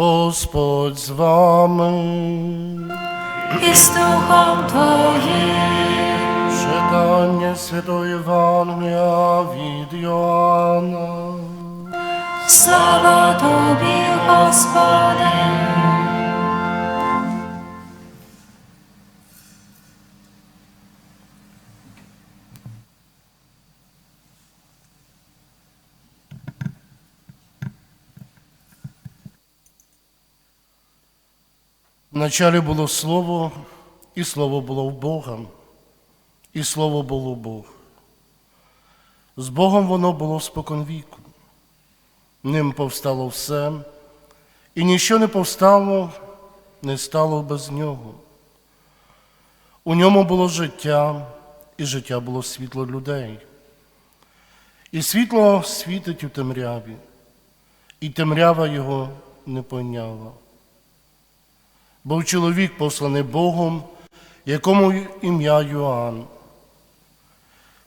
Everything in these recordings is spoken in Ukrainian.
Господь з вами. і з Духом Твоїм. Читання Святої Євангелія від Йоанна. Слава Тобі, Господи. Вначалі було Слово, і Слово було в Бога, і Слово було Бог. З Богом воно було споконвіку. Ним повстало все, і ніщо не повстало, не стало без нього. У ньому було життя, і життя було світло людей. І світло світить у темряві, і темрява його не пойняла. Був чоловік, посланий Богом, якому ім'я Йоанн.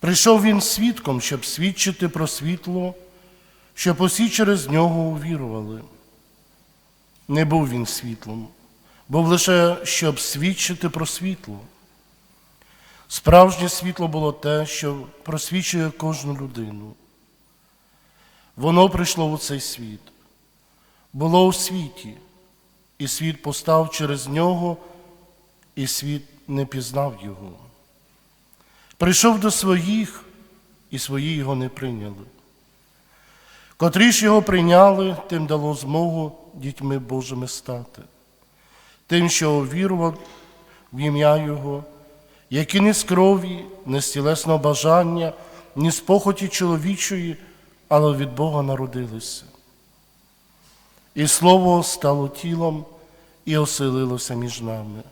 Прийшов він свідком, щоб свідчити про світло, щоб усі через нього увірували. Не був він світлом, був лише щоб свідчити про світло. Справжнє світло було те, що просвічує кожну людину. Воно прийшло у цей світ, було у світі, і світ постав через нього, і світ не пізнав його. Прийшов до своїх, і свої його не прийняли. Котрі ж його прийняли, тим дало змогу дітьми Божими стати, тим, що увірував в ім'я Його, які ні з крові, ні з тілесного бажання, ні з похоті чоловічої, але від Бога народилися. І Слово стало тілом і оселилося між нами.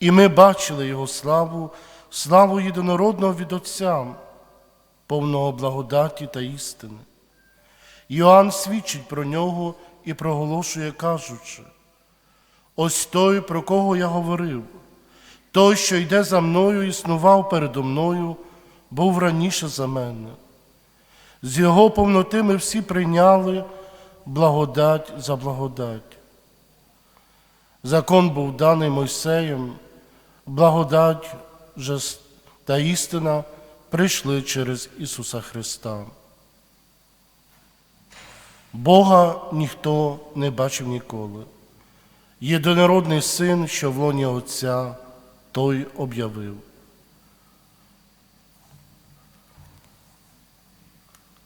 І ми бачили Його славу, славу єдинородного від Отця, повного благодаті та істини. Йоанн свідчить про нього і проголошує, кажучи, ось той, про кого я говорив, той, що йде за мною, існував передо мною, був раніше за мене. З його повноти ми всі прийняли благодать за благодать. Закон був даний Мойсеєм, благодать та істина прийшли через Ісуса Христа. Бога ніхто не бачив ніколи. Єдинородний син, що в лоні Отця, той об'явив.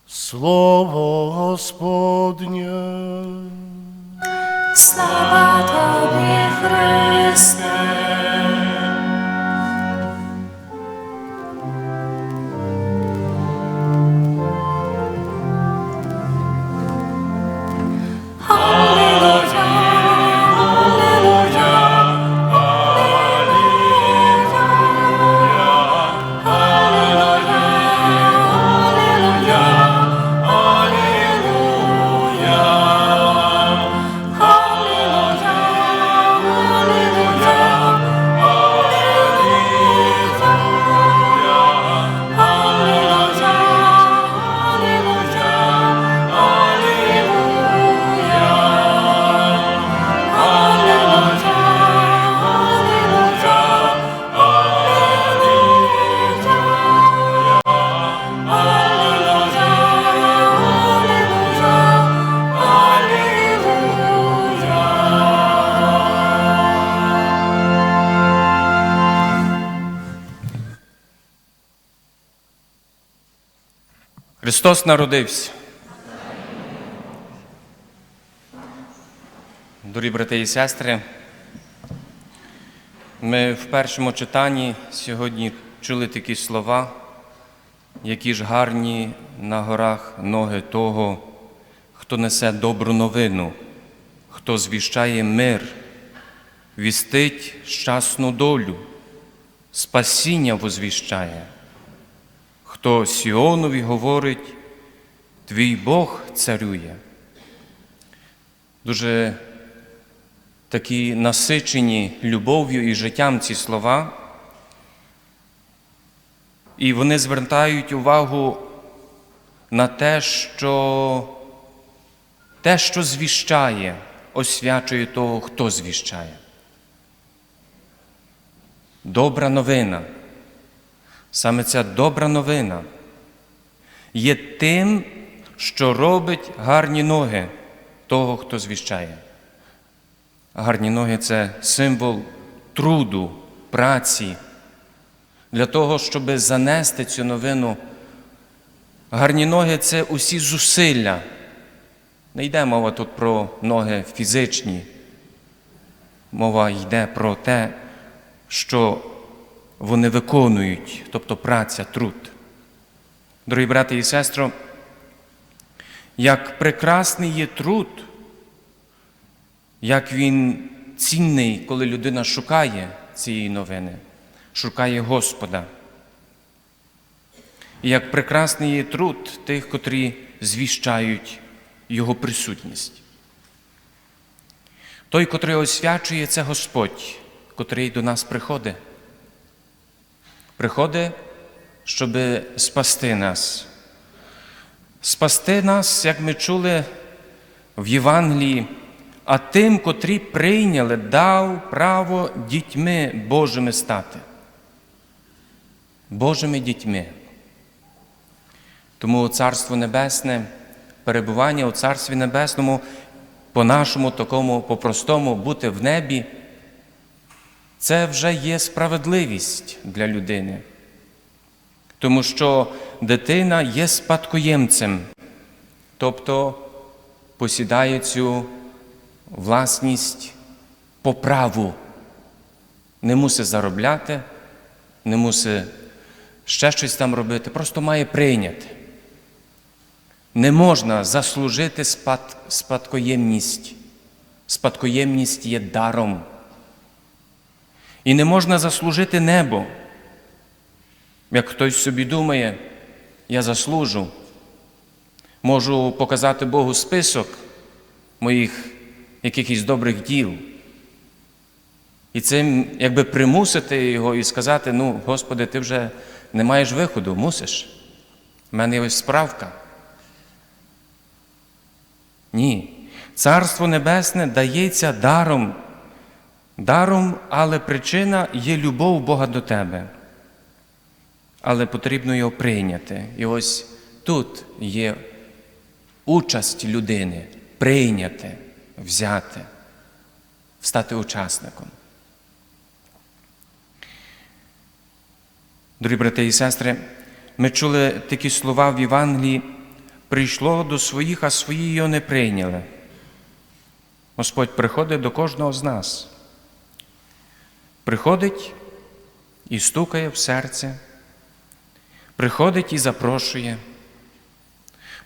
Слово Господнє. Слава Тобі, Христе. Христос народився. Дорогі брати і сестри, ми в першому читанні сьогодні чули такі слова, які ж гарні на горах ноги того, хто несе добру новину, хто звіщає мир, вістить щасну долю, спасіння возвіщає хто Сіонові говорить, твій Бог царює. Дуже такі насичені любов'ю і життям ці слова. І вони звертають увагу на те, що те, що звіщає освячує того, хто звіщає. Добра новина. Саме ця добра новина є тим, що робить гарні ноги того, хто звіщає. Гарні ноги це символ труду, праці. Для того, щоб занести цю новину, гарні ноги це усі зусилля. Не йде мова тут про ноги фізичні. Мова йде про те, що вони виконують, тобто праця, труд. Дорогі брати і сестри, як прекрасний є труд, як він цінний, коли людина шукає цієї новини, шукає Господа. І як прекрасний є труд тих, котрі звіщають Його присутність. Той, котрий освячує, це Господь, котрий до нас приходить. Приходить, щоб спасти нас. Спасти нас, як ми чули в Євангелії, а тим, котрі прийняли, дав право дітьми Божими стати. Божими дітьми. Тому Царство Небесне, перебування у Царстві Небесному, по-нашому, такому, по-простому, бути в небі, це вже є справедливість для людини. Тому що дитина є спадкоємцем, тобто посідає цю власність по праву, не мусить заробляти, не мусить ще щось там робити, просто має прийняти. Не можна заслужити спад, спадкоємність. Спадкоємність є даром. І не можна заслужити небо. Як хтось собі думає, я заслужу, можу показати Богу список моїх якихось добрих діл. І цим якби примусити його і сказати: ну, Господи, ти вже не маєш виходу, мусиш. У мене ось справка. Ні. Царство Небесне дається даром. Даром, але причина є любов Бога до тебе. Але потрібно його прийняти. І ось тут є участь людини прийняти, взяти, стати учасником. Дорогі брати і сестри, ми чули такі слова в Євангелії, прийшло до своїх, а свої його не прийняли. Господь приходить до кожного з нас. Приходить і стукає в серце, приходить і запрошує,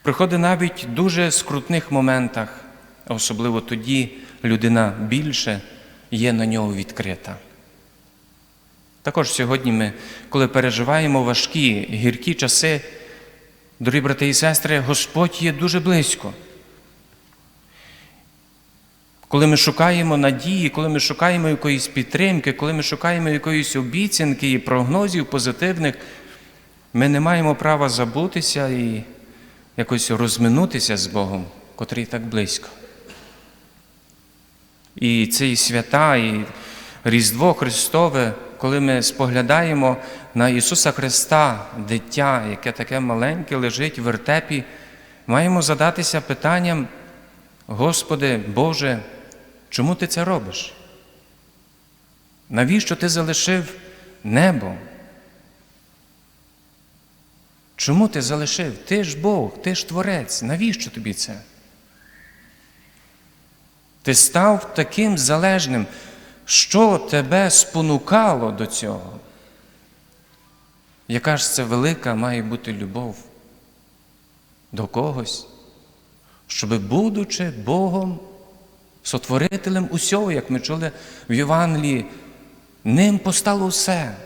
приходить навіть в дуже скрутних моментах, особливо тоді людина більше є на нього відкрита. Також сьогодні ми, коли переживаємо важкі, гіркі часи, дорогі брати і сестри, Господь є дуже близько. Коли ми шукаємо надії, коли ми шукаємо якоїсь підтримки, коли ми шукаємо якоїсь обіцянки і прогнозів позитивних, ми не маємо права забутися і якось розминутися з Богом, котрий так близько. І ці свята, і Різдво Христове, коли ми споглядаємо на Ісуса Христа, дитя, яке таке маленьке лежить в вертепі, маємо задатися питанням, Господи Боже, чому ти це робиш? Навіщо ти залишив небо? Чому ти залишив? Ти ж Бог, ти ж Творець. Навіщо тобі це? Ти став таким залежним. Що тебе спонукало до цього? Яка ж це велика має бути любов до когось, щоби, будучи Богом, сотворителем усього, як ми чули в Євангелії, ним постало все,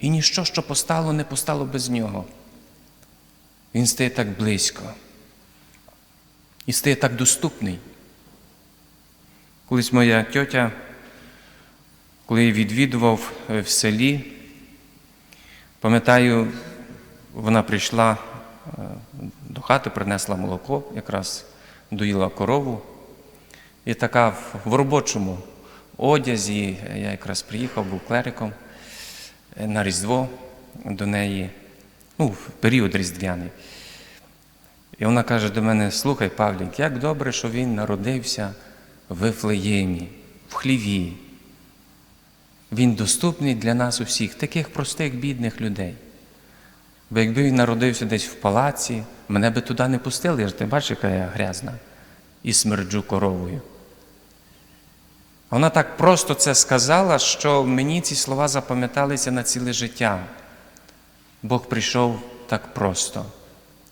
і ніщо, що постало, не постало без нього. Він стає так близько і стає так доступний. Колись моя тьотя коли я відвідував в селі, пам'ятаю, вона прийшла до хати, принесла молоко, якраз доїла корову. І така в, робочому одязі, я якраз приїхав, був клериком е, на Різдво до неї, ну, в період різдвяний. І вона каже до мене: слухай, Павлік, як добре, що він народився в Вифлеємі, в хліві. Він доступний для нас усіх, таких простих, бідних людей. Бо якби він народився десь в палаці, мене би туди не пустили, я ж ти бачиш, яка я грязна і смерджу коровою. Вона так просто це сказала, що мені ці слова запам'яталися на ціле життя. Бог прийшов так просто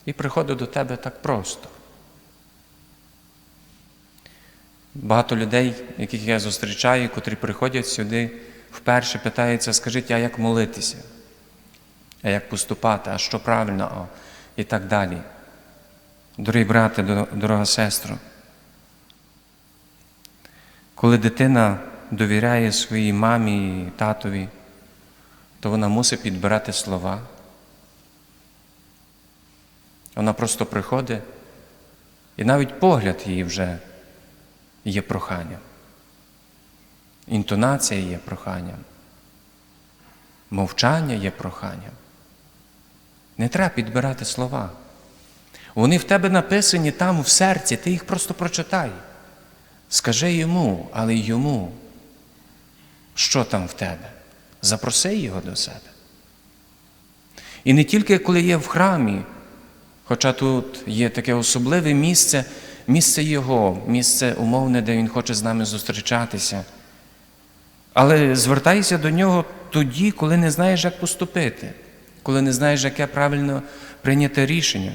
і приходить до тебе так просто. Багато людей, яких я зустрічаю, котрі приходять сюди, вперше питаються, скажіть, а як молитися? А як поступати, а що правильно, і так далі. Дорогі брате, дорога сестро, коли дитина довіряє своїй мамі і татові, то вона мусить підбирати слова. Вона просто приходить, і навіть погляд її вже є проханням. Інтонація є проханням. Мовчання є проханням. Не треба підбирати слова. Вони в тебе написані там в серці, ти їх просто прочитай. Скажи йому, але йому, що там в тебе. Запроси його до себе. І не тільки коли є в храмі, хоча тут є таке особливе місце, місце Його, місце умовне, де Він хоче з нами зустрічатися. Але звертайся до нього тоді, коли не знаєш, як поступити, коли не знаєш, яке правильно прийняти рішення.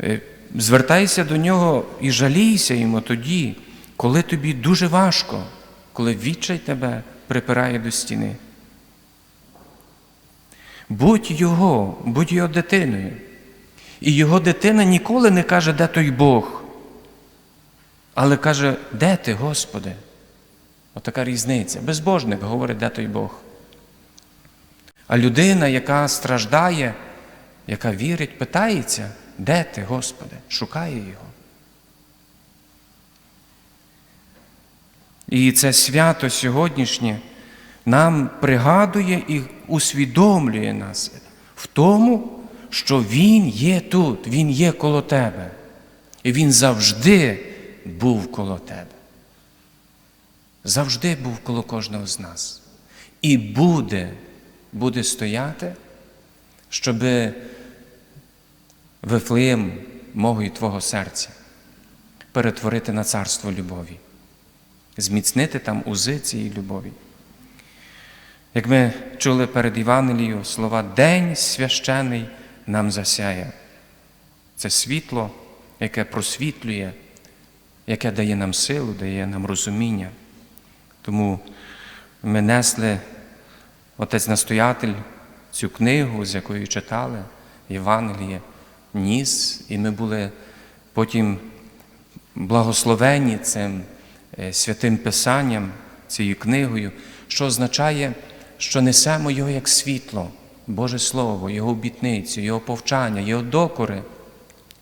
Е, Звертайся до нього і жалійся йому тоді, коли тобі дуже важко, коли відчай тебе припирає до стіни. Будь його, будь його дитиною. І його дитина ніколи не каже, де той Бог, але каже, де ти, Господи? Отака різниця. Безбожник говорить, де той Бог. А людина, яка страждає, яка вірить, питається, де ти, Господи, шукає Його. І це свято сьогоднішнє нам пригадує і усвідомлює нас в тому, що Він є тут, Він є коло тебе. І Він завжди був коло тебе. Завжди був коло кожного з нас. І буде, буде стояти, щоб Вифлеєм мого і Твого серця перетворити на царство любові, зміцнити там узи цієї любові. Як ми чули перед Євангелією слова День священий нам засяє. Це світло, яке просвітлює, яке дає нам силу, дає нам розуміння. Тому ми несли, отець настоятель, цю книгу, з якої читали, Євангеліє, ніс, і ми були потім благословені цим святим Писанням, цією книгою, що означає, що несемо його як світло, Боже Слово, Його обітницю, Його повчання, Його докори,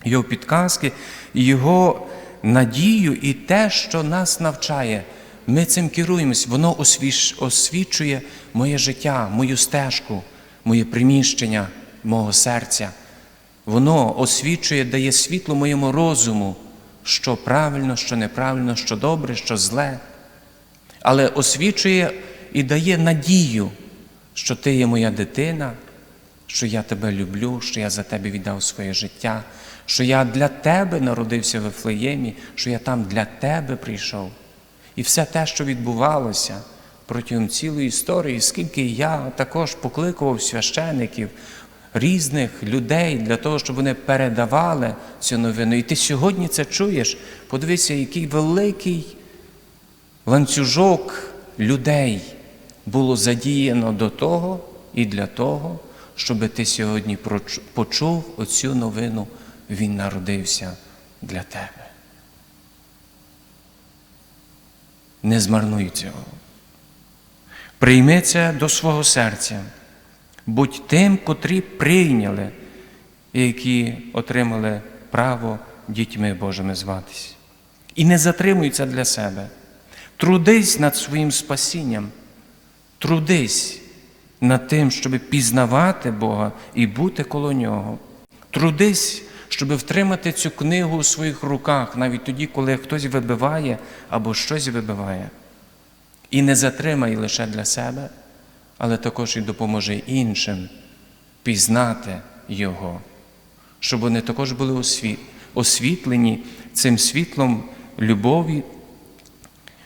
Його підказки, Його надію і те, що нас навчає. Ми цим керуємось, воно освічує моє життя, мою стежку, моє приміщення, мого серця. Воно освічує, дає світло моєму розуму, що правильно, що неправильно, що добре, що зле. Але освічує і дає надію, що ти є моя дитина, що я тебе люблю, що я за тебе віддав своє життя, що я для тебе народився в Ефлеємі, що я там для тебе прийшов. І все те, що відбувалося протягом цілої історії, скільки я також покликував священиків, різних людей для того, щоб вони передавали цю новину. І ти сьогодні це чуєш. Подивися, який великий ланцюжок людей було задіяно до того і для того, щоб ти сьогодні почув оцю новину, Він народився для тебе. Не змарнуй цього. Прийми це до свого серця. Будь тим, котрі прийняли і які отримали право дітьми Божими зватися. і не затримуйся для себе. Трудись над своїм спасінням, трудись над тим, щоб пізнавати Бога і бути коло Нього. Трудись, щоб втримати цю книгу у своїх руках, навіть тоді, коли хтось вибиває або щось вибиває. І не затримай лише для себе, але також і допоможи іншим пізнати Його, щоб вони також були освітлені цим світлом любові,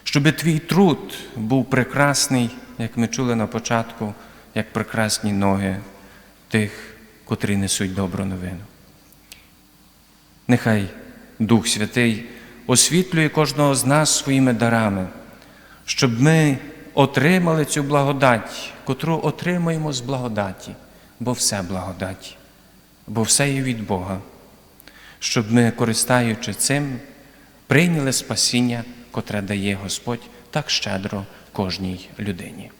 щоб твій труд був прекрасний, як ми чули на початку, як прекрасні ноги тих, котрі несуть добру новину. Нехай Дух Святий освітлює кожного з нас своїми дарами, щоб ми отримали цю благодать, котру отримуємо з благодаті, бо все благодать, бо все є від Бога, щоб ми, користаючи цим, прийняли спасіння, котре дає Господь так щедро кожній людині.